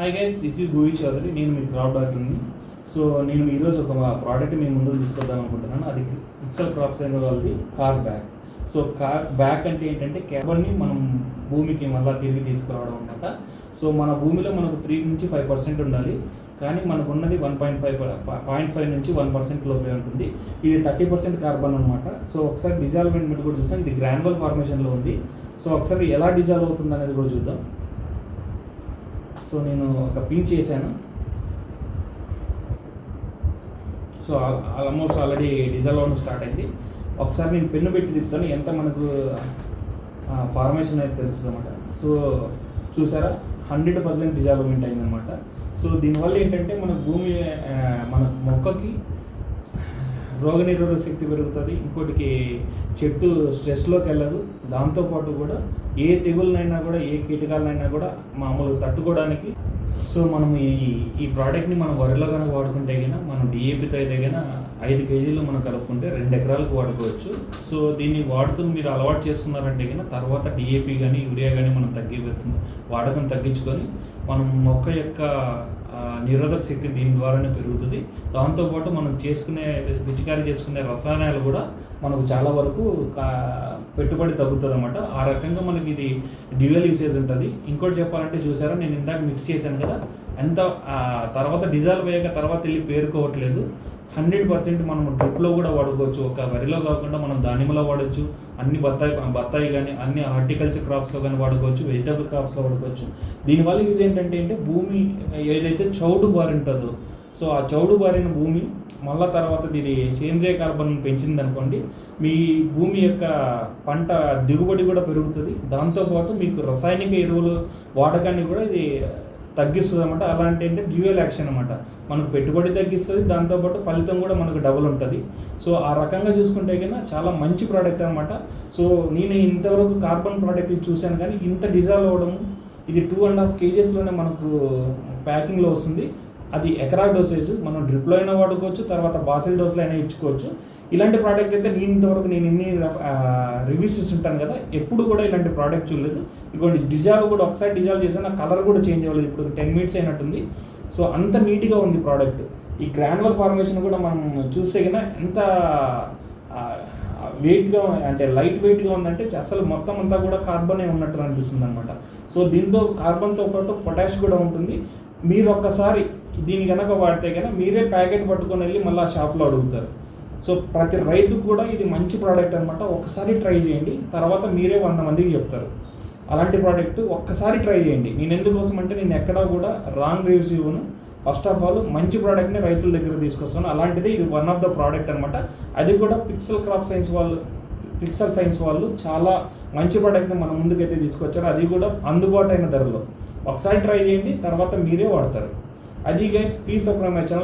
High guys this is గూయి చౌదరి నేను మీ క్రాప్ డాక్టర్ని సో నేను ఈరోజు ఒక ప్రోడక్ట్ మీ ముందుకు తీసుకొద్దాం అనుకుంటున్నాను. అది పిక్సల్ క్రాప్స్ అయిన వాళ్ళది car back so car back అంటే ఏంటంటే కేబుల్ని మనం భూమికి మళ్ళీ తిరిగి తీసుకురావడం అనమాట సో మన భూమిలో మనకు త్రీ నుంచి ఫైవ్ పర్సెంట్ ఉండాలి. కానీ మనకు ఉన్నది one point five point five నుంచి వన్ పర్సెంట్ లోపే ఉంటుంది. ఇది థర్టీ పర్సెంట్ కార్బన్ అనమాట సో ఒకసారి డిజాల్వ్మెంట్ కూడా చూసాం. ఇది గ్రాన్యువల్ ఫార్మేషన్లో ఉంది. సో ఒకసారి ఎలా డిజాల్వ్ అవుతుంది అనేది కూడా చూద్దాం. సో నేను ఒక పిన్ చేశాను. సో ఆల్మోస్ట్ ఆల్రెడీ డిజాల్వ్ అవ్వడం స్టార్ట్ అయింది. ఒకసారి నేను పెన్ను పెట్టి తిప్పుతాను ఎంత మనకు ఫార్మేషన్ అయితే తెలుస్తుంది అనమాట సో చూసారా హండ్రెడ్ పర్సెంట్ డిజాల్వ్మెంట్ అయిందనమాట సో దీనివల్ల ఏంటంటే మన భూమి మన మొక్కకి రోగనిరోధక శక్తి పెరుగుతుంది. ఇంకోటికి చెట్టు స్ట్రెస్లోకి వెళ్ళదు. దాంతోపాటు కూడా ఏ తెగులనైనా కూడా ఏ కీటకాలనైనా కూడా మామూలు తట్టుకోవడానికి సో మనం ఈ ఈ ప్రోడక్ట్ని మనం వరిలో కనుక వాడుకుంటే కన్నా మనం డిఏపితో అయితే కన్నా ఐదు కేజీలు మనం కలుపుకుంటే రెండు ఎకరాలకు వాడుకోవచ్చు. సో దీన్ని వాడుతూ మీరు అలవాటు చేసుకున్నారంటే కన్నా తర్వాత డిఏపి కానీ యూరియా కానీ మనం తగ్గి వాడకం తగ్గించుకొని మనం మొక్క యొక్క నిరోధక శక్తి దీని ద్వారానే పెరుగుతుంది. దాంతోపాటు మనం చేసుకునే పిచికారీ చేసుకునే రసాయనాలు కూడా మనకు చాలా వరకు కా- పెట్టుబడి తగ్గుతుంది అనమాట ఆ రకంగా మనకి ఇది డ్యూయల్ యూసేజ్ ఉంటుంది. ఇంకోటి చెప్పాలంటే చూసారా నేను ఇందాక మిక్స్ చేశాను కదా ఎంత తర్వాత డిజాల్వ్ అయ్యాక తర్వాత వెళ్ళి పేరుకోవట్లేదు. హండ్రెడ్ పర్సెంట్ మనం డ్రిప్లో కూడా వాడుకోవచ్చు. ఒక వరిలో కాకుండా మనం దానిమ్మలో వాడచ్చు. అన్ని బత్తాయి బత్తాయి కానీ అన్ని హార్టికల్చర్ క్రాప్స్లో కానీ వాడుకోవచ్చు. వెజిటబుల్ క్రాప్స్లో వాడుకోవచ్చు. దీనివల్ల యూజ్ ఏంటంటే అంటే భూమి ఏదైతే చౌడు బారి ఉంటుందో సో ఆ చౌడు బారిన భూమి మళ్ళా తర్వాత ఇది సేంద్రియ కార్బన్ పెంచింది అనుకోండి మీ భూమి యొక్క పంట దిగుబడి కూడా పెరుగుతుంది. దాంతోపాటు మీకు రసాయనిక ఎరువులు వాడకాన్ని కూడా ఇది తగ్గిస్తుంది అనమాట అలాంటి అంటే డ్యూయల్ యాక్షన్ అనమాట మనకు పెట్టుబడి తగ్గిస్తుంది దాంతోపాటు ఫలితం కూడా మనకు డబుల్ ఉంటుంది. సో ఆ రకంగా చూసుకుంటే కన్నా చాలా మంచి ప్రోడక్ట్ అనమాట సో నేను ఇంతవరకు కార్బన్ ప్రోడక్ట్లు చూశాను కానీ ఇంత డిజాల్వ్ అవ్వడం ఇది టూ అండ్ హాఫ్ కేజెస్లోనే మనకు ప్యాకింగ్లో వస్తుంది. అది ఎకరా డోసేజ్. మనం డ్రిప్లో అయినా వాడుకోవచ్చు తర్వాత బాసిల్ డోస్లో అయినా ఇచ్చుకోవచ్చు. ఇలాంటి ప్రోడక్ట్ అయితే నేను ఇంతవరకు నేను ఇన్ని రివ్యూస్ ఉంటాను కదా ఎప్పుడు కూడా ఇలాంటి ప్రోడక్ట్ చూడలేదు. ఇటువంటి డిజాల్వ్ కూడా ఒకసారి డిజాల్వ్ చేసాను నా కలర్ కూడా చేంజ్ అవ్వలేదు. ఇప్పుడు టెన్ మినిట్స్ అయినట్టుంది. సో అంత నీట్గా ఉంది ప్రోడక్ట్ ఈ గ్రాన్యువల్ ఫార్మేషన్ కూడా మనం చూస్తే కన్నా ఎంత వెయిట్గా అంటే లైట్ వెయిట్గా ఉందంటే అసలు మొత్తం అంతా కూడా కార్బనే ఉన్నట్టు అనిపిస్తుంది అనమాట సో దీంతో కార్బన్తో పాటు పొటాష్ కూడా ఉంటుంది. మీరు ఒక్కసారి దీని కనుక వాడితే కనుక మీరే ప్యాకెట్ పట్టుకొని వెళ్ళి మళ్ళీ ఆ షాప్లో అడుగుతారు. సో ప్రతి రైతుకు కూడా ఇది మంచి ప్రోడక్ట్ అనమాట ఒకసారి ట్రై చేయండి. తర్వాత మీరే వంద మందికి చెప్తారు. అలాంటి ప్రోడక్ట్ ఒక్కసారి ట్రై చేయండి. నేను ఎందుకోసం అంటే నేను ఎక్కడా కూడా రాంగ్ రివ్యూస్ ఇవ్వను. ఫస్ట్ ఆఫ్ ఆల్ మంచి ప్రోడక్ట్ని రైతుల దగ్గర తీసుకొస్తాను. అలాంటిది ఇది వన్ ఆఫ్ ద ప్రోడక్ట్ అనమాట అది కూడా పిక్సెల్ క్రాప్ సైన్స్ వాళ్ళు పిక్సెల్ సైన్స్ వాళ్ళు చాలా మంచి ప్రోడక్ట్ని మన ముందుకైతే తీసుకొచ్చారు. అది కూడా అందుబాటు అయిన ధరలో. ఒకసారి ట్రై చేయండి తర్వాత మీరే వాడతారు. అది guys please subscribe my channel